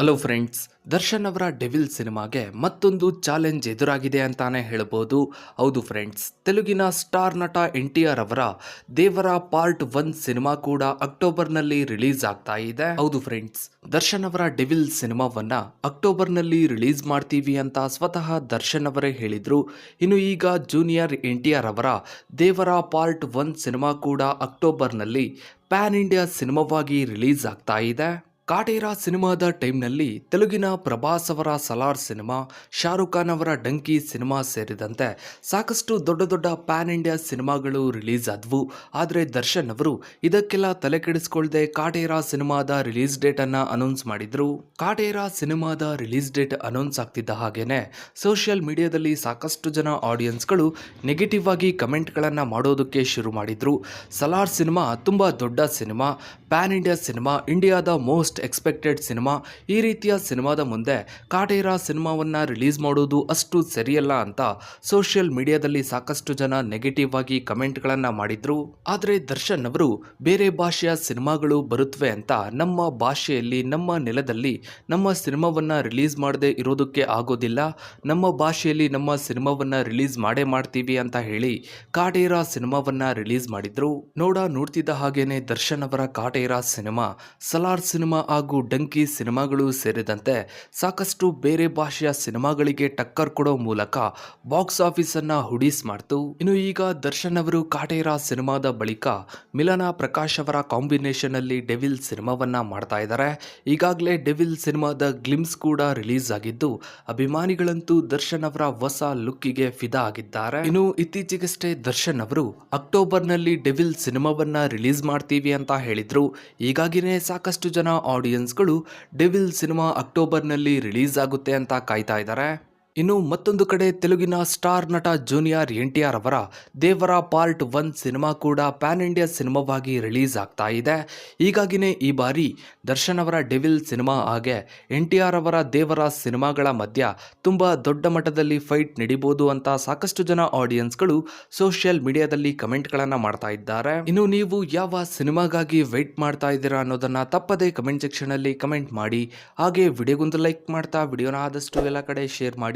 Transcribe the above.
Hello friends Darshan ಅವರ devil ಸಿನಿಮಾಗೆ ಮತ್ತೊಂದು ಚಾಲೆಂಜ್ ಎದುರಾಗಿದೆ ಅಂತಾನೆ ಹೇಳ್ಬೋದು. ಹೌದು ಫ್ರೆಂಡ್ಸ್ ತೆಲುಗಿನ ಸ್ಟಾರ್ ನಟ ಎನ್ ಟಿ ಆರ್ ಅವರ ದೇವರ ಪಾರ್ಟ್ ಒನ್ ಸಿನಿಮಾ ಕೂಡ ಅಕ್ಟೋಬರ್ನಲ್ಲಿ ರಿಲೀಸ್ ಆಗ್ತಾ ಇದೆ. ಹೌದು ಫ್ರೆಂಡ್ಸ್ ದರ್ಶನ್ ಅವರ ಡೆವಿಲ್ ಸಿನಿಮಾವನ್ನ ಅಕ್ಟೋಬರ್ನಲ್ಲಿ ರಿಲೀಸ್ ಮಾಡ್ತೀವಿ ಅಂತ ಸ್ವತಃ ದರ್ಶನ್ ಅವರೇ ಹೇಳಿದ್ರು. ಇನ್ನು ಈಗ ಜೂನಿಯರ್ ಎನ್ ಟಿ ಆರ್ ಅವರ ದೇವರ ಪಾರ್ಟ್ ಒನ್ ಸಿನಿಮಾ ಕೂಡ ಅಕ್ಟೋಬರ್ನಲ್ಲಿ ಪ್ಯಾನ್ ಇಂಡಿಯಾ ಸಿನಿಮಾವಾಗಿ ರಿಲೀಸ್ ಆಗ್ತಾ ಇದೆ. ಕಾಟೇರ ಸಿನಿಮಾದ ಟೈಮ್ನಲ್ಲಿ ತೆಲುಗಿನ ಪ್ರಭಾಸ್ ಅವರ ಸಲಾರ್ ಸಿನಿಮಾ, ಶಾರುಖ್ ಖಾನ್ ಅವರ ಡಂಕಿ ಸಿನಿಮಾ ಸೇರಿದಂತೆ ಸಾಕಷ್ಟು ದೊಡ್ಡ ದೊಡ್ಡ ಪ್ಯಾನ್ ಇಂಡಿಯಾ ಸಿನಿಮಾಗಳು ರಿಲೀಸ್ ಆದವು. ಆದರೆ ದರ್ಶನ್ ಅವರು ಇದಕ್ಕೆಲ್ಲ ತಲೆ ಕೆಡಿಸ್ಕೊಳ್ಳದೆ ಕಾಟೇರ ಸಿನಿಮಾದ ರಿಲೀಸ್ ಡೇಟ್ ಅನ್ನ ಅನೌನ್ಸ್ ಮಾಡಿದ್ರು. ಕಾಟೇರಾ ಸಿನಿಮಾದ ರಿಲೀಸ್ ಡೇಟ್ ಅನೌನ್ಸ್ ಆಗ್ತಿದ್ದ ಹಾಗೇನೆ ಸೋಷಿಯಲ್ ಮೀಡಿಯಾದಲ್ಲಿ ಸಾಕಷ್ಟು ಜನ ಆಡಿಯನ್ಸ್ಗಳು ನೆಗೆಟಿವ್ ಆಗಿ ಕಮೆಂಟ್ಗಳನ್ನು ಮಾಡೋದಕ್ಕೆ ಶುರು ಮಾಡಿದ್ರು. ಸಲಾರ್ ಸಿನಿಮಾ ತುಂಬಾ ದೊಡ್ಡ ಸಿನಿಮಾ, ಪ್ಯಾನ್ ಇಂಡಿಯಾ ಸಿನಿಮಾ, ಇಂಡಿಯಾದ ಮೋಸ್ಟ್ ಎಕ್ಸ್ಪೆಕ್ಟೆಡ್ ಸಿನಿಮಾ ಈ ರೀತಿಯ ಸಿನಿಮಾದ ಮುಂದೆ ಕಾಟೇರಾ ಸಿನಿಮಾವನ್ನು ರಿಲೀಸ್ ಮಾಡೋದು ಅಷ್ಟು ಸರಿಯಲ್ಲ ಅಂತ ಸೋಷಿಯಲ್ ಮೀಡಿಯಾದಲ್ಲಿ ಸಾಕಷ್ಟು ಜನ ನೆಗೆಟಿವ್ ಆಗಿ ಕಮೆಂಟ್ಗಳನ್ನು ಮಾಡಿದ್ರು. ಆದರೆ ದರ್ಶನ್ ಅವರು ಬೇರೆ ಭಾಷೆಯ ಸಿನಿಮಾಗಳು ಬರುತ್ತವೆ ಅಂತ ನಮ್ಮ ಭಾಷೆಯಲ್ಲಿ, ನಮ್ಮ ನೆಲದಲ್ಲಿ ನಮ್ಮ ಸಿನಿಮಾವನ್ನು ರಿಲೀಸ್ ಮಾಡದೆ ಇರೋದಕ್ಕೆ ಆಗೋದಿಲ್ಲ. ನಮ್ಮ ಭಾಷೆಯಲ್ಲಿ ನಮ್ಮ ಸಿನಿಮಾವನ್ನು ರಿಲೀಸ್ ಮಾಡೇ ಮಾಡ್ತೀವಿ ಅಂತ ಹೇಳಿ ಕಾಟೇರಾ ಸಿನಿಮಾವನ್ನು ರಿಲೀಸ್ ಮಾಡಿದ್ರು. ನೋಡ ನೋಡ್ತಿದ್ದ ಹಾಗೇನೆ ದರ್ಶನ್ ಅವರ ಕಾಟೇರಾ ಸಿನಿಮಾ, ಸಲಾರ್ ಸಿನಿಮಾ ಹಾಗೂ ಡಂಕಿ ಸಿನಿಮಾಗಳು ಸೇರಿದಂತೆ ಸಾಕಷ್ಟು ಬೇರೆ ಭಾಷೆಯ ಸಿನಿಮಾಗಳಿಗೆ ಟಕ್ಕರ್ ಕೊಡೋ ಮೂಲಕ ಬಾಕ್ಸ್ ಆಫೀಸ್ ಅನ್ನ ಹುಡಿಸ್ ಮಾಡ್ತು. ಇನ್ನು ಈಗ ದರ್ಶನ್ ಅವರು ಕಾಟೇರ ಸಿನಿಮಾದ ಬಳಿಕ ಮಿಲನ ಪ್ರಕಾಶ್ ಅವರ ಕಾಂಬಿನೇಷನ್ ಅಲ್ಲಿ ಡೆವಿಲ್ ಸಿನಿಮಾವನ್ನ ಮಾಡ್ತಾ ಇದ್ದಾರೆ. ಈಗಾಗಲೇ ಡೆವಿಲ್ ಸಿನಿಮಾದ ಗ್ಲಿಮ್ಸ್ ಕೂಡ ರಿಲೀಸ್ ಆಗಿದ್ದು, ಅಭಿಮಾನಿಗಳಂತೂ ದರ್ಶನ್ ಅವರ ಹೊಸ ಲುಕ್ಕಿಗೆ ಫಿದಾ ಆಗಿದ್ದಾರೆ. ಇನ್ನು ಇತ್ತೀಚೆಗಷ್ಟೇ ದರ್ಶನ್ ಅವರು ಅಕ್ಟೋಬರ್ನಲ್ಲಿ ಡೆವಿಲ್ ಸಿನಿಮಾವನ್ನ ರಿಲೀಸ್ ಮಾಡ್ತೀವಿ ಅಂತ ಹೇಳಿದ್ರು. ಈಗಾಗಿನೇ ಸಾಕಷ್ಟು ಜನ ಆಡಿಯನ್ಸ್ಗಳು ಡೆವಿಲ್ ಸಿನಿಮಾ ಅಕ್ಟೋಬರ್ನಲ್ಲಿ ರಿಲೀಸ್ ಆಗುತ್ತೆ ಅಂತ ಕಾಯ್ತಾ ಇದ್ದಾರೆ. ಇನ್ನು ಮತ್ತೊಂದು ಕಡೆ ತೆಲುಗಿನ ಸ್ಟಾರ್ ನಟ ಜೂನಿಯರ್ ಎನ್ ಟಿ ಆರ್ ಅವರ ದೇವರ ಪಾರ್ಟ್ ಒನ್ ಸಿನಿಮಾ ಕೂಡ ಪ್ಯಾನ್ ಇಂಡಿಯಾ ಸಿನಿಮಾವಾಗಿ ರಿಲೀಸ್ ಆಗ್ತಾ ಇದೆ. ಹೀಗಾಗಿನೇ ಈ ಬಾರಿ ದರ್ಶನ್ ಅವರ ಡೆವಿಲ್ ಸಿನಿಮಾ ಹಾಗೆ ಎನ್ ಟಿ ಆರ್ ಅವರ ದೇವರ ಸಿನಿಮಾಗಳ ಮಧ್ಯ ತುಂಬ ದೊಡ್ಡ ಮಟ್ಟದಲ್ಲಿ ಫೈಟ್ ನಡಿಬೋದು ಅಂತ ಸಾಕಷ್ಟು ಜನ ಆಡಿಯನ್ಸ್ಗಳು ಸೋಷಿಯಲ್ ಮೀಡಿಯಾದಲ್ಲಿ ಕಮೆಂಟ್ಗಳನ್ನು ಮಾಡ್ತಾ ಇದ್ದಾರೆ. ಇನ್ನು ನೀವು ಯಾವ ಸಿನಿಮಾಗಾಗಿ ವೆಯ್ಟ್ ಮಾಡ್ತಾ ಇದ್ದೀರಾ ಅನ್ನೋದನ್ನು ತಪ್ಪದೇ ಕಮೆಂಟ್ ಸೆಕ್ಷನಲ್ಲಿ ಕಮೆಂಟ್ ಮಾಡಿ. ಹಾಗೆ ವಿಡಿಯೋಗೊಂದು ಲೈಕ್ ಮಾಡ್ತಾ, ವಿಡಿಯೋನ ಆದಷ್ಟು ಎಲ್ಲ ಕಡೆ ಶೇರ್